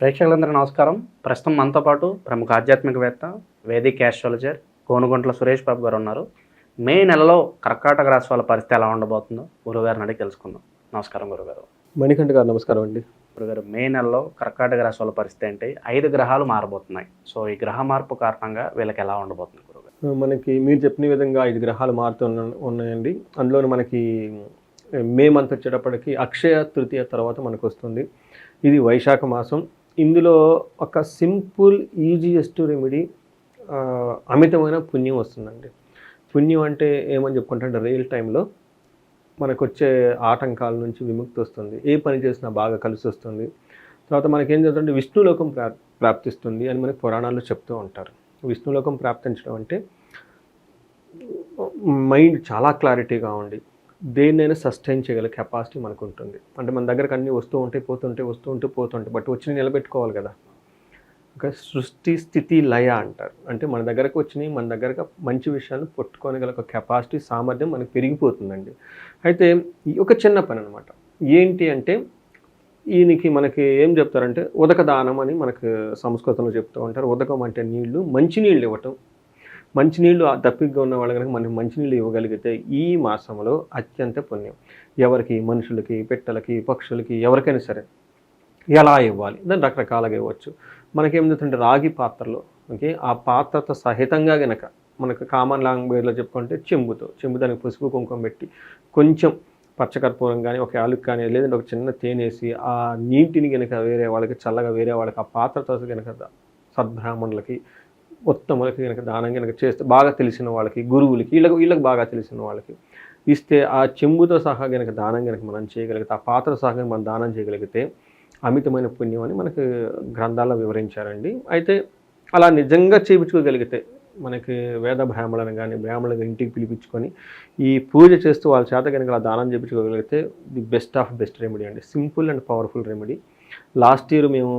ప్రేక్షకులందరికీ నమస్కారం. ప్రస్తుతం మనతో పాటు ప్రముఖ ఆధ్యాత్మికవేత్త వేదిక్ యాస్ట్రాలజర్ కోనుగుంట్ల సురేష్ బాబు గారు ఉన్నారు. మే నెలలో కర్కాటక రాశి వాళ్ళ పరిస్థితి ఎలా ఉండబోతుందో గురుగారిని అడిగి తెలుసుకుందాం. నమస్కారం గురుగారు మణికంఠ గారు నమస్కారం అండి. గురుగారు మే నెలలో కర్కాటక రాశి వాళ్ళ పరిస్థితి ఏంటి? ఐదు గ్రహాలు మారబోతున్నాయి. సో ఈ గ్రహ మార్పు కారణంగా వీళ్ళకి ఎలా ఉండబోతుంది గురుగారు మనకి మీరు చెప్పిన విధంగా ఐదు గ్రహాలు మారుతున్న ఉన్నాయండి. అందులో మనకి మే మంత్ వచ్చేటప్పటికి అక్షయ తృతీయ తర్వాత మనకు వస్తుంది. ఇది వైశాఖ మాసం. ఇందులో ఒక సింపుల్ ఈజియెస్ట్ రెమెడీ అమితమైన పుణ్యం వస్తుందండి. పుణ్యం అంటే ఏమని చెప్పుకుంటే రియల్ టైంలో మనకు వచ్చే ఆటంకాల నుంచి విముక్తి వస్తుంది. ఏ పని చేసినా బాగా కలిసి వస్తుంది. తర్వాత మనకేం జరుగుతుంటే విష్ణులోకం ప్రా ప్రాప్తిస్తుంది అని మనకి పురాణాల్లో చెప్తూ ఉంటారు. విష్ణులోకం ప్రాప్తించడం అంటే మైండ్ చాలా క్లారిటీగా ఉండి దేన్నైనా సస్టైన్ చేయగల కెపాసిటీ మనకు ఉంటుంది అంటే మన దగ్గరకు అన్నీ వస్తూ ఉంటాయి పోతుంటే వస్తూ ఉంటే పోతుంటాయి బట్ వచ్చి నిలబెట్టుకోవాలి కదా. ఒక సృష్టి స్థితి లయ అంటారు. అంటే మన దగ్గరకు వచ్చినాయి మన దగ్గరకు మంచి విషయాలను పట్టుకోనగల ఒక కెపాసిటీ సామర్థ్యం మనకు పెరిగిపోతుందండి. అయితే ఈ ఒక చిన్న పని అనమాట ఏంటి అంటే ఈయనకి మనకి ఏం చెప్తారంటే ఉదక దానం అని మనకు సంస్కృతంలో చెప్తూ ఉంటారు. ఉదకం అంటే నీళ్ళు మంచినీళ్ళు ఇవ్వటం మంచినీళ్ళు ఆ దప్పిగ్గా ఉన్న వాళ్ళు కనుక మనం మంచినీళ్ళు ఇవ్వగలిగితే ఈ మాసంలో అత్యంత పుణ్యం. ఎవరికి? మనుషులకి పెట్టలకి పక్షులకి ఎవరికైనా సరే. ఎలా ఇవ్వాలి? దాన్ని రకరకాలుగా ఇవ్వచ్చు. మనకేం రాగి పాత్రలో. ఓకే? ఆ పాత్రతో సహితంగా గనక మనకు కామన్ లాంగ్వేజ్లో చెప్పుకుంటే చెంబుతో. చెంబు దానికి పసుపు కుంకుమ పెట్టి కొంచెం పచ్చకర్పూరం కానీ ఒక యాలుక్ కానీ లేదంటే ఒక చిన్న తేనేసి ఆ నీటిని కనుక వేరే వాళ్ళకి చల్లగా వేరే వాళ్ళకి ఆ పాత్రతో కనుక సద్బ్రాహ్మణులకి ఉత్తములకి కనుక దానం కనుక చేస్తే బాగా తెలిసిన వాళ్ళకి గురువులకి వీళ్ళకి వీళ్ళకి బాగా తెలిసిన వాళ్ళకి ఇస్తే ఆ చెంబుతో సహా కనుక దానం కనుక మనం చేయగలిగితే ఆ పాత్ర సహా మనం దానం చేయగలిగితే అమితమైన పుణ్యం అని మనకు గ్రంథాల్లో వివరించారండి. అయితే అలా నిజంగా చేయించుకోగలిగితే మనకి వేద బ్రాహ్మణులను కానీ బ్రాహ్మణులను ఇంటికి పిలిపించుకొని ఈ పూజ చేస్తూ వాళ్ళ చేత కనుక అలా దానం చేయించుకోగలిగితే the best of best remedy అండి. Simple and powerful remedy. Last year మేము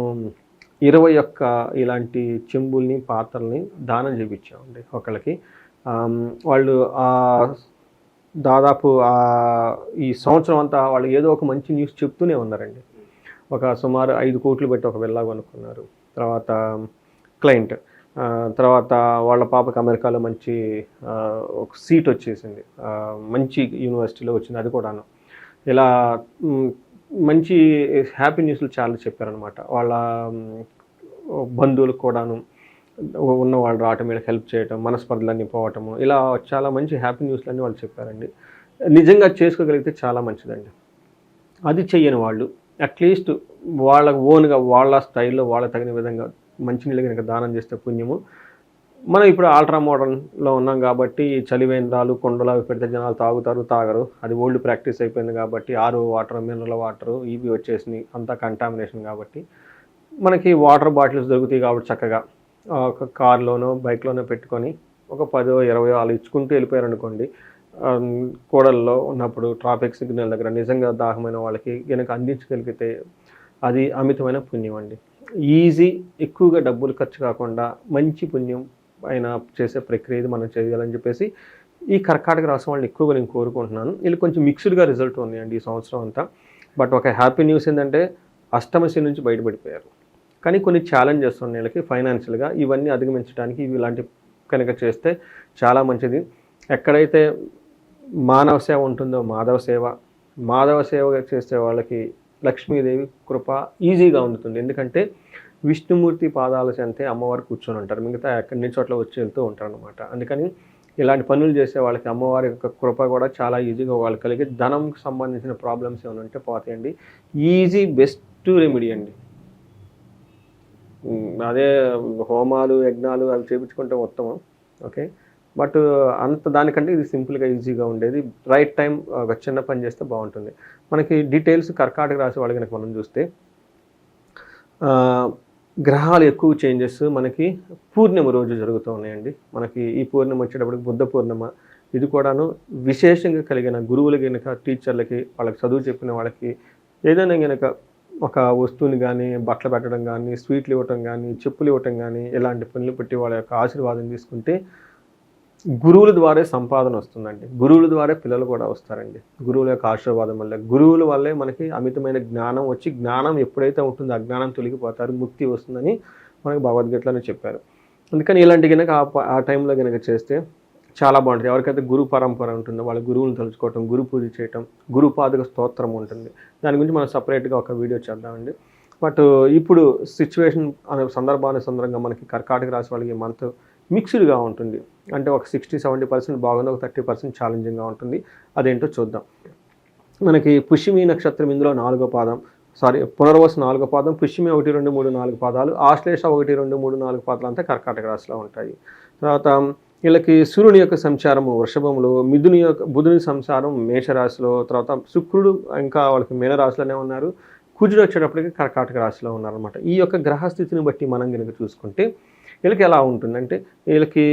ఇరవై ఒక్క ఇలాంటి చెంబుల్ని పాత్రల్ని దానం చేయించామండి ఒకళ్ళకి. వాళ్ళు దాదాపు ఈ సంవత్సరం అంతా వాళ్ళు ఏదో ఒక మంచి న్యూస్ చెప్తూనే ఉన్నారండి. ఒక సుమారు ఐదు కోట్లు పెట్టి ఒక వెళ్ళా కొనుక్కున్నారు. తర్వాత క్లయింట్ తర్వాత వాళ్ళ పాపకి అమెరికాలో మంచి ఒక సీట్ వచ్చేసింది. మంచి యూనివర్సిటీలో వచ్చింది అది కూడాను. ఇలా మంచి హ్యాపీ న్యూస్లు చాలా చెప్పారనమాట వాళ్ళ బంధువులకు కూడాను ఉన్న వాళ్ళు రావటం వీళ్ళకి హెల్ప్ చేయటం మనస్పర్ధలన్నీ పోవటము ఇలా చాలా మంచి హ్యాపీ న్యూస్లన్నీ వాళ్ళు చెప్పారండి. నిజంగా చేసుకోగలిగితే చాలా మంచిదండి. అది చెయ్యని వాళ్ళు అట్లీస్ట్ వాళ్ళ ఓన్గా వాళ్ళ స్టైల్లో వాళ్ళ తగిన విధంగా మంచినీళ్ళు కనుక దానం చేస్తే పుణ్యము మనం ఇప్పుడు ఆల్ట్రా మోడర్న్లో ఉన్నాం కాబట్టి చలివేంద్రాలు కొండలు అవి పెడితే జనాలు తాగుతారు తాగరు. అది ఓల్డ్ ప్రాక్టీస్ అయిపోయింది కాబట్టి ఆరు వాటర్ మినరల్ వాటర్ ఇవి వచ్చేసినాయి. అంతా కంటామినేషన్ కాబట్టి మనకి వాటర్ బాటిల్స్ దొరుకుతాయి కాబట్టి చక్కగా. ఒక కార్లోనో బైక్లోనో పెట్టుకొని ఒక పదో ఇరవయో వాళ్ళు ఇచ్చుకుంటూ వెళ్ళిపోయారు అనుకోండి కూడల్లో ఉన్నప్పుడు ట్రాఫిక్ సిగ్నల్ దగ్గర నిజంగా దాహమైన వాళ్ళకి కనుక అందించగలిగితే అది అమితమైన పుణ్యం అండి. ఈజీ ఎక్కువగా డబ్బులు ఖర్చు కాకుండా మంచి పుణ్యం ఆయన చేసే ప్రక్రియ ఇది మనం చేయాలని చెప్పేసి ఈ కర్కాటక రాష్ట్రం వాళ్ళని ఎక్కువగా నేను కోరుకుంటున్నాను. వీళ్ళు కొంచెం మిక్స్డ్గా రిజల్ట్ ఉన్నాయండి ఈ సంవత్సరం అంతా. బట్ ఒక హ్యాపీ న్యూస్ ఏంటంటే అష్టమశి నుంచి బయటపడిపోయారు. కానీ కొన్ని ఛాలెంజెస్ ఉన్నాయి వీళ్ళకి ఫైనాన్షియల్గా ఇవన్నీ అధిగమించడానికి ఇవి ఇలాంటి కనుక చేస్తే చాలా మంచిది. ఎక్కడైతే మానవ సేవ ఉంటుందో మాధవ సేవ మాధవ సేవ చేసే వాళ్ళకి లక్ష్మీదేవి కృప ఈజీగా ఉంటుంది ఎందుకంటే విష్ణుమూర్తి పాదాల చెంతే అమ్మవారు కూర్చొని ఉంటారు. మిగతా ఎక్కడి నుంచి చోట్ల వచ్చి వెళ్తూ ఉంటారు అనమాట అందుకని ఇలాంటి పనులు చేసే వాళ్ళకి అమ్మవారి యొక్క కృప కూడా చాలా ఈజీగా వాళ్ళు కలిగి ధనంకి సంబంధించిన ప్రాబ్లమ్స్ ఏమైనా ఉంటే పోతాయండి. ఈజీ బెస్ట్ రెమెడీ అండి. అదే హోమాలు యజ్ఞాలు అవి చేయించుకుంటే ఉత్తమం. ఓకే? బట్ అంత దానికంటే ఇది సింపుల్గా ఈజీగా ఉండేది. రైట్ టైం ఒక చిన్న పని చేస్తే బాగుంటుంది. మనకి డీటెయిల్స్ కర్కాటక రాసి వాళ్ళకి కనుక మనం చూస్తే గ్రహాలు ఎక్కువ చేంజెస్ మనకి పూర్ణిమ రోజు జరుగుతూ ఉన్నాయండి. మనకి ఈ పూర్ణిమ వచ్చేటప్పటికి బుద్ధ పూర్ణిమ. ఇది కూడాను విశేషంగా కలిగిన గురువులకి కనుక టీచర్లకి వాళ్ళకి చదువు చెప్పిన వాళ్ళకి ఏదైనా కనుక ఒక వస్తువుని కానీ బట్టలు పెట్టడం కానీ స్వీట్లు ఇవ్వటం కానీ చెప్పులు ఇవ్వటం కానీ ఇలాంటి పనులు పెట్టి వాళ్ళ యొక్క ఆశీర్వాదం తీసుకుంటే గురువుల ద్వారా సంపాదన వస్తుందండి. గురువుల ద్వారా పిల్లలు కూడా వస్తారండి. గురువుల యొక్క ఆశీర్వాదం వల్ల గురువుల వల్లే మనకి అమితమైన జ్ఞానం వచ్చి జ్ఞానం ఎప్పుడైతే ఉంటుందో అజ్ఞానం తొలగిపోతారు ముక్తి వస్తుందని మనకి భగవద్గీతలోనే చెప్పారు. అందుకని ఇలాంటి కనుక ఆ టైంలో కనుక చేస్తే చాలా బాగుంటుంది. ఎవరికైతే గురు పరంపర ఉంటుందో వాళ్ళ గురువులు తలుచుకోవటం గురు పూజ చేయటం గురుపాదక స్తోత్రం ఉంటుంది. దాని గురించి మనం సపరేట్గా ఒక వీడియో చేద్దామండి. బట్ ఇప్పుడు సిచ్యువేషన్ అనే సందర్భానుసందరంగా మనకి కర్కాటక రాశి వాళ్ళకి మంత్ మిక్స్డ్గా ఉంటుంది. అంటే ఒక సిక్స్టీ సెవెంటీ పర్సెంట్ బాగుంది ఒక థర్టీ పర్సెంట్ ఛాలెంజింగ్గా ఉంటుంది. అదేంటో చూద్దాం. మనకి పుష్యమి నక్షత్రం ఇందులో నాలుగో పాదం. సారీ పునర్వస నాలుగో పాదం పుష్యమి ఒకటి రెండు మూడు నాలుగు పాదాలు ఆశ్లేష ఒకటి రెండు మూడు నాలుగు పాదాలు అంతా కర్కాటక రాశిలో ఉంటాయి. తర్వాత వీళ్ళకి సూర్యుని యొక్క సంచారము వృషభంలో మిథుని యొక్క బుధుని సంచారం మేషరాశిలో తర్వాత శుక్రుడు ఇంకా వాళ్ళకి మీనరాశిలోనే ఉన్నారు. కుజుడు వచ్చేటప్పటికి కర్కాటక రాశిలో ఉన్నారనమాట ఈ యొక్క గ్రహస్థితిని బట్టి మనం కనుక చూసుకుంటే వీళ్ళకి ఎలా ఉంటుందంటే వీళ్ళకి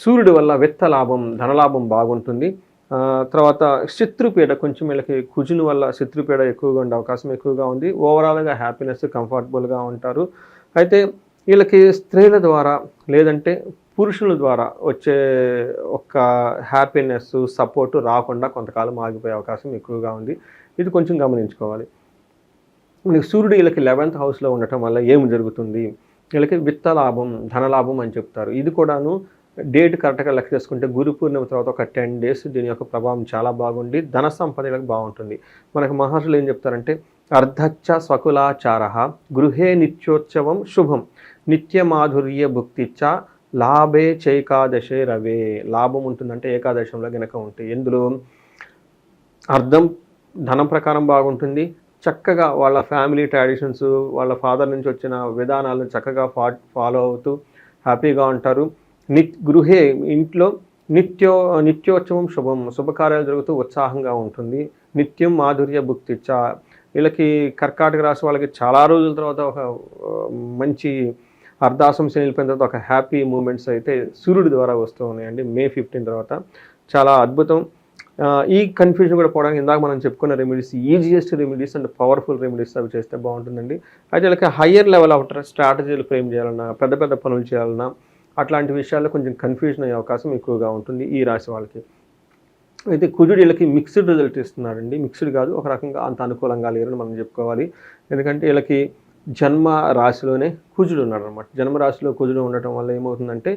సూర్యుడి వల్ల విత్త లాభం ధనలాభం బాగుంటుంది. తర్వాత శత్రుపీడ కొంచెం వీళ్ళకి కుజుని వల్ల శత్రుపీడ ఎక్కువగా ఉండే అవకాశం ఎక్కువగా ఉంది. ఓవరాల్గా హ్యాపీనెస్ కంఫర్టబుల్గా ఉంటారు. అయితే వీళ్ళకి స్త్రీల ద్వారా లేదంటే పురుషుల ద్వారా వచ్చే ఒక హ్యాపీనెస్ సపోర్ట్ రాకుండా కొంతకాలం ఆగిపోయే అవకాశం ఎక్కువగా ఉంది. ఇది కొంచెం గమనించుకోవాలి. మనకి సూర్యుడు వీళ్ళకి లెవెన్త్ హౌస్లో ఉండటం వల్ల ఏమి జరుగుతుంది? వీళ్ళకి విత్త లాభం ధనలాభం అని చెప్తారు. ఇది కూడాను డేట్ కరెక్ట్గా లెక్క చేసుకుంటే గురు పూర్ణిమ తర్వాత ఒక టెన్ డేస్ దీని యొక్క ప్రభావం చాలా బాగుండి ధన సంపద బాగుంటుంది. మనకు మహర్షులు ఏం చెప్తారంటే అర్ధచ్చ స్వకులాచార గృహే నిత్యోత్సవం శుభం నిత్యమాధుర్య భుక్తిచ్చ లాభే చైకాదశే రవే. లాభం ఉంటుందంటే ఏకాదశంలో గనక ఉంటే ఎందులో? అర్థం ధనం ప్రకారం బాగుంటుంది చక్కగా వాళ్ళ ఫ్యామిలీ ట్రెడిషన్స్ వాళ్ళ ఫాదర్ నుంచి వచ్చిన విధానాలను చక్కగా ఫా ఫాలో అవుతూ హ్యాపీగా ఉంటారు. నిత్ గృహే ఇంట్లో నిత్యో నిత్యోత్సవం శుభం శుభకార్యాలు జరుగుతూ ఉత్సాహంగా ఉంటుంది. నిత్యం మాధుర్య భుక్తి చా వీళ్ళకి కర్కాటక రాశి వాళ్ళకి చాలా రోజుల తర్వాత ఒక మంచి అర్ధాసం శని వెళ్ళిపోయిన తర్వాత ఒక హ్యాపీ మూమెంట్స్ అయితే సూర్యుడి ద్వారా వస్తూ ఉన్నాయండి. మే ఫిఫ్టీన్ తర్వాత. చాలా అద్భుతం. ఈ కన్ఫ్యూజన్ కూడా పోవడానికి ఇందాక మనం చెప్పుకున్న remedies easiest remedies and powerful remedies అవి చేస్తే బాగుంటుందండి. అయితే వీళ్ళకి హయ్యర్ లెవెల్ ఆఫ్ స్ట్రాటజీలు ఫ్రేమ్ చేయాలన్నా పెద్ద పెద్ద పనులు చేయాలన్నా అట్లాంటి విషయాల్లో కొంచెం కన్ఫ్యూజన్ అయ్యే అవకాశం ఎక్కువగా ఉంటుంది ఈ రాశి వాళ్ళకి. అయితే కుజుడు వీళ్ళకి మిక్స్డ్ రిజల్ట్ ఇస్తున్నారండి. మిక్స్డ్ కాదు ఒక రకంగా అంత అనుకూలంగా లేరని మనం చెప్పుకోవాలి. ఎందుకంటే వీళ్ళకి జన్మ రాశిలోనే కుజుడు ఉన్నాడు అనమాట జన్మ రాశిలో కుజుడు ఉండటం వల్ల ఏమవుతుందంటే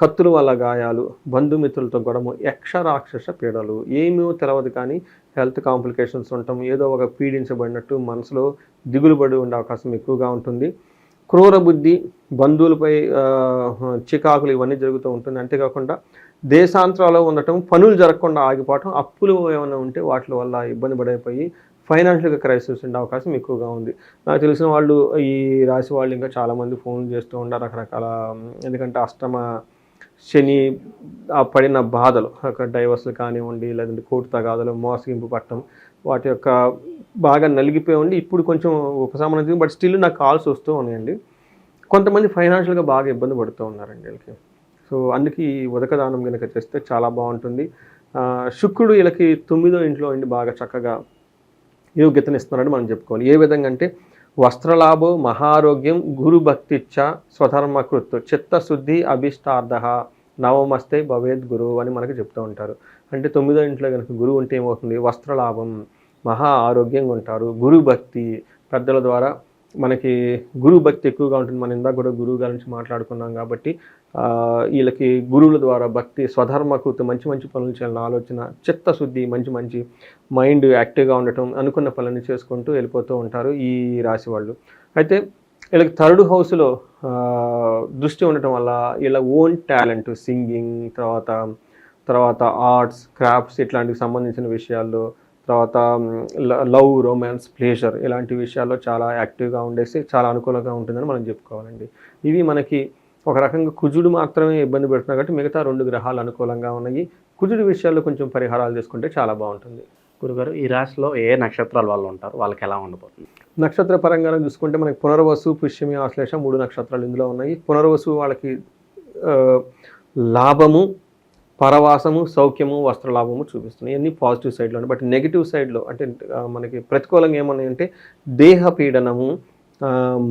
కత్తుల వల్ల గాయాలు బంధుమిత్రులతో గొడవ యక్ష రాక్షస పీడలు ఏమీ తెలవదు కానీ హెల్త్ కాంప్లికేషన్స్ ఉండటం ఏదో ఒక పీడించబడినట్టు మనసులో దిగులు పడి ఉండే అవకాశం ఎక్కువగా ఉంటుంది. క్రూర బుద్ధి బంధువులపై చికాకులు ఇవన్నీ జరుగుతూ ఉంటుంది. అంతేకాకుండా దేశాంతరాల్లో ఉండటం పనులు జరగకుండా ఆగిపోవటం అప్పులు ఏమైనా ఉంటే వాటి వల్ల ఇబ్బంది పడైపోయి ఫైనాన్షియల్గా క్రైసిస్ ఉండే అవకాశం ఎక్కువగా ఉంది. నాకు తెలిసిన వాళ్ళు ఈ రాశి వాళ్ళు ఇంకా చాలామంది ఫోన్ చేస్తూ ఉంటారు రకరకాల ఎందుకంటే అష్టమ శని ఆ పడిన బాధలు అక్కడ డైవర్స్లు కానివ్వండి లేదంటే కోర్టు తగాదలు మోసగింపు పట్టడం వాటి యొక్క బాగా నలిగిపోయి ఉండి ఇప్పుడు కొంచెం ఉపశమనం బట్ స్టిల్ నాకు కాల్స్ వస్తూ ఉన్నాయండి. కొంతమంది ఫైనాన్షియల్గా బాగా ఇబ్బంది పడుతూ ఉన్నారండి వీళ్ళకి. సో అందుకే ఈ ఉదకదానం కనుక చేస్తే చాలా బాగుంటుంది. శుక్రుడు వీళ్ళకి తొమ్మిదో ఇంట్లో ఉండి బాగా చక్కగా యోగ్యతను ఇస్తున్నారని మనం చెప్పుకోవాలి. ఏ విధంగా అంటే వస్త్రలాభో మహారోగ్యం గురుభక్తిచ్చ స్వధర్మకృత్ చిత్తశుద్ధి అభిష్టార్థ నవమస్తే భవేద్ గురువు అని మనకు చెప్తూ ఉంటారు. అంటే తొమ్మిదో ఇంట్లో కనుక గురువు ఉంటే ఏమవుతుంది? వస్త్రలాభం మహా ఆరోగ్యంగా ఉంటారు. గురుభక్తి పెద్దల ద్వారా మనకి గురుభక్తి ఎక్కువగా ఉంటుంది. మనం ఇందాక కూడా గురువు గారి నుంచి మాట్లాడుకున్నాం కాబట్టి వీళ్ళకి గురువుల ద్వారా భక్తి స్వధర్మకృతి మంచి మంచి పనులు చేయాలని ఆలోచన చిత్తశుద్ధి మంచి మంచి మైండ్ యాక్టివ్గా ఉండటం అనుకున్న పనులను చేసుకుంటూ వెళ్ళిపోతూ ఉంటారు ఈ రాశి వాళ్ళు. అయితే వీళ్ళకి థర్డ్ హౌస్లో దృష్టి ఉండటం వల్ల వీళ్ళ ఓన్ టాలెంట్ సింగింగ్ తర్వాత తర్వాత ఆర్ట్స్ క్రాఫ్ట్స్ ఇట్లాంటివి సంబంధించిన విషయాల్లో తర్వాత లవ్ రొమాన్స్ ప్లేజర్ ఇలాంటి విషయాల్లో చాలా యాక్టివ్గా ఉండేసి చాలా అనుకూలంగా ఉంటుందని మనం చెప్పుకోవాలండి. ఇవి మనకి ఒక రకంగా కుజుడు మాత్రమే ఇబ్బంది పెడుతున్నారు కాబట్టి మిగతా రెండు గ్రహాలు అనుకూలంగా ఉన్నాయి. కుజుడి విషయాల్లో కొంచెం పరిహారాలు చేసుకుంటే చాలా బాగుంటుంది. గురుగారు ఈ రాశిలో ఏ నక్షత్రాల వాళ్ళు ఉంటారు? వాళ్ళకి ఎలా ఉండబోతుంది? నక్షత్ర పరంగా చూసుకుంటే మనకి పునర్వసు పుష్యమి ఆశ్లేష మూడు నక్షత్రాలు ఇందులో ఉన్నాయి. పునర్వసు వాళ్ళకి లాభము పరవాసము సౌఖ్యము వస్త్రలాభము చూపిస్తున్నాయి. ఇవన్నీ పాజిటివ్ సైడ్లో ఉన్నాయి బట్ నెగిటివ్ సైడ్లో అంటే మనకి ప్రతికూలంగా ఏమన్నాయంటే దేహ పీడనము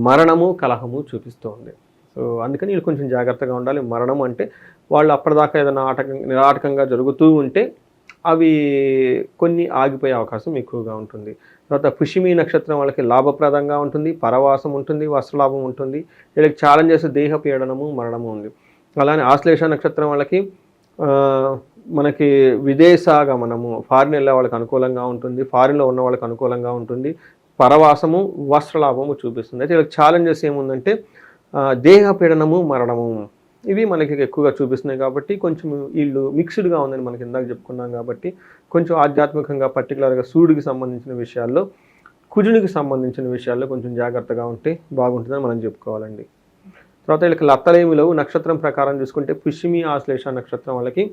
మరణము కలహము చూపిస్తూ ఉంది. సో అందుకని వీళ్ళు కొంచెం జాగ్రత్తగా ఉండాలి. మరణం అంటే వాళ్ళు అప్పటిదాకా ఏదైనా ఆటకం నిరాటకంగా జరుగుతూ ఉంటే అవి కొన్ని ఆగిపోయే అవకాశం ఎక్కువగా ఉంటుంది. తర్వాత పుష్యమి నక్షత్రం వాళ్ళకి లాభప్రదంగా ఉంటుంది పరవాసం ఉంటుంది వస్త్రలాభం ఉంటుంది. వీళ్ళకి ఛాలెంజెస్ దేహ పీడనము మరణము ఉంది. అలానే ఆశ్లేష నక్షత్రం వాళ్ళకి మనకి విదేశాగమనము ఫారిన్ వెళ్ళే వాళ్ళకి అనుకూలంగా ఉంటుంది ఫారిన్లో ఉన్న వాళ్ళకి అనుకూలంగా ఉంటుంది. పరవాసము వస్త్రలాభము చూపిస్తుంది. అయితే వీళ్ళకి ఛాలెంజెస్ ఏముందంటే దేహ పీడనము మరణము. ఇవి మనకి ఎక్కువగా చూపిస్తున్నాయి కాబట్టి కొంచెం వీళ్ళు మిక్స్డ్గా ఉందని మనకి ఇందాక చెప్పుకున్నాం కాబట్టి కొంచెం ఆధ్యాత్మికంగా పర్టికులర్గా సూర్యుడికి సంబంధించిన విషయాల్లో కుజునికి సంబంధించిన విషయాల్లో కొంచెం జాగ్రత్తగా ఉంటే బాగుంటుందని మనం చెప్పుకోవాలండి. తర్వాత వీళ్ళకి లత్తలేమిలో నక్షత్రం ప్రకారం చూసుకుంటే పుష్మి ఆశ్లేష నక్షత్రం వాళ్ళకి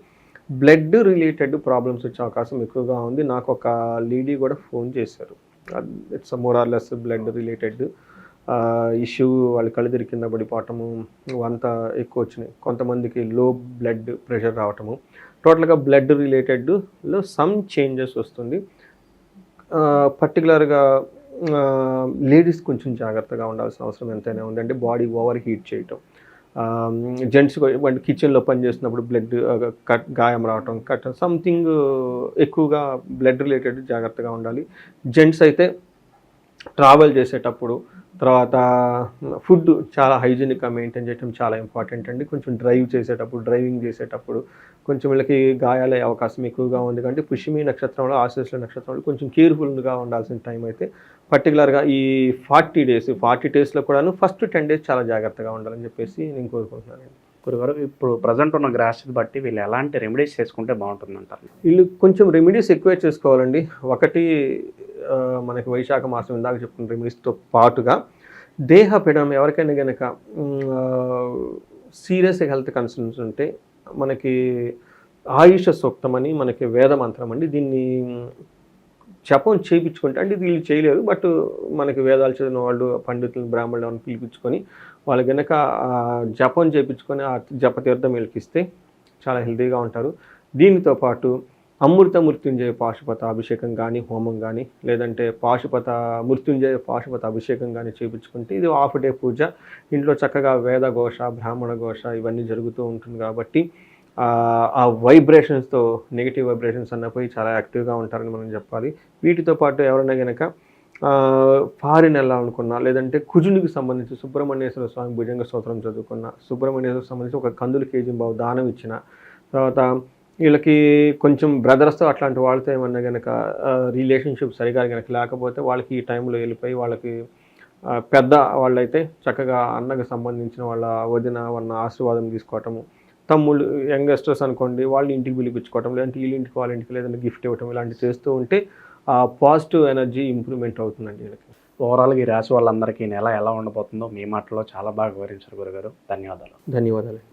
బ్లడ్ రిలేటెడ్ ప్రాబ్లమ్స్ వచ్చే అవకాశం ఎక్కువగా ఉంది. నాకు ఒక లేడీ కూడా ఫోన్ చేశారు. It's more or less blood related issue వాళ్ళ కళ్ళు తిరిగి కింద పడిపోవటము అంతా ఎక్కువ వచ్చినాయి. కొంతమందికి లో బ్లడ్ ప్రెషర్ రావటము. టోటల్గా బ్లడ్ రిలేటెడ్లో సమ్ చేంజెస్ వస్తుంది. పర్టికులర్గా లేడీస్ కొంచెం జాగ్రత్తగా ఉండాల్సిన అవసరం ఎంతైనా ఉంది. అంటే బాడీ ఓవర్ హీట్ చేయటం జెంట్స్ కిచెన్లో పని బ్లడ్ కట్ గాయం రావటం కట్ సంథింగ్ ఎక్కువగా బ్లడ్ రిలేటెడ్ జాగ్రత్తగా ఉండాలి. జెంట్స్ అయితే ట్రావెల్ చేసేటప్పుడు తర్వాత ఫుడ్ చాలా హైజీనిక్గా మెయింటైన్ చేయడం చాలా ఇంపార్టెంట్ అండి. కొంచెం డ్రైవ్ చేసేటప్పుడు డ్రైవింగ్ చేసేటప్పుడు కొంచెం వీళ్ళకి గాయాలయ్యే అవకాశం ఎక్కువగా ఉంది. కాబట్టి పుష్మి నక్షత్రంలో ఆశీస్ల నక్షత్రంలో కొంచెం కేర్ఫుల్గా ఉండాల్సిన టైం అయితే పర్టికులర్గా ఈ ఫార్టీ డేస్ ఫార్టీ డేస్లో కూడాను ఫస్ట్ టెన్ డేస్ చాలా జాగ్రత్తగా ఉండాలని చెప్పేసి నేను కోరుకుంటున్నాను గురుగారు ఇప్పుడు ప్రజెంట్ ఉన్న గ్రాస్ని బట్టి వీళ్ళు ఎలాంటి రెమెడీస్ చేసుకుంటే బాగుంటుంది అంటారు వీళ్ళు కొంచెం రెమెడీస్ ఎక్కువే చేసుకోవాలండి. ఒకటి మనకి వైశాఖ మాసం ఇందాక చెప్పుకున్న రెమెడీస్తో పాటుగా దేహ పీడనం ఎవరికైనా కనుక సీరియస్ హెల్త్ కన్సర్న్స్ ఉంటే మనకి ఆయుష సూక్తం అని మనకి వేద మంత్రం అండి. దీన్ని జపం చేయించుకుంటే అంటే వీళ్ళు చేయలేదు బట్ మనకి వేదాలు చదివిన వాళ్ళు పండితులు బ్రాహ్మణులు పిలిపించుకొని వాళ్ళు కనుక జపం చేయించుకొని ఆ జప తీర్థం ఇస్తే చాలా హెల్తీగా ఉంటారు. దీనితో పాటు అమృత మృత్యుంజయ పాశుపత అభిషేకం కానీ హోమం కానీ లేదంటే పాశుపత మృత్యుంజయ పాశుపత అభిషేకం కానీ చేయించుకుంటే ఇది హాఫ్ డే పూజ. ఇంట్లో చక్కగా వేద ఘోష బ్రాహ్మణ ఘోష ఇవన్నీ జరుగుతూ ఉంటుంది కాబట్టి ఆ, వైబ్రేషన్స్తో నెగిటివ్ వైబ్రేషన్స్ అన్నపోయి చాలా యాక్టివ్గా ఉంటారని మనం చెప్పాలి. వీటితో పాటు ఎవరైనా కనుక ఫారిన్ వెళ్ళాలనుకున్నా లేదంటే కుజునికి సంబంధించి సుబ్రహ్మణ్యేశ్వర స్వామి భుజంగ స్తోత్రం చదువుకున్న సుబ్రహ్మణ్యేశ్వర సంబంధించి ఒక కందులు కేజీ బాబు దానం ఇచ్చిన తర్వాత వీళ్ళకి కొంచెం బ్రదర్స్తో అట్లాంటి వాళ్ళతో ఏమన్నా కనుక రిలేషన్షిప్ సరిగా కనుక లేకపోతే వాళ్ళకి ఈ టైంలో వెళ్ళిపోయి వాళ్ళకి పెద్ద వాళ్ళైతే చక్కగా అన్నకు సంబంధించిన వాళ్ళ వదిన వాళ్ళ ఆశీర్వాదం తీసుకోవటము తమ్ముళ్ళు యంగస్టర్స్ అనుకోండి వాళ్ళ ఇంటికి పిలిపించుకోవటం లేదంటే వీళ్ళ ఇంటికి వాళ్ళ ఇంటికి లేదంటే గిఫ్ట్ ఇవ్వటం ఇలాంటివి చేస్తూ ఉంటే ఆ పాజిటివ్ ఎనర్జీ ఇంప్రూవ్మెంట్ అవుతుందండి వీళ్ళకి. ఓవరాల్గా ఈ రాశి వాళ్ళందరికీ నెల ఎలా ఉండబోతుందో మీ మాటలో చాలా బాగా వివరించారు గురుగారు. ధన్యవాదాలు. ధన్యవాదాలు.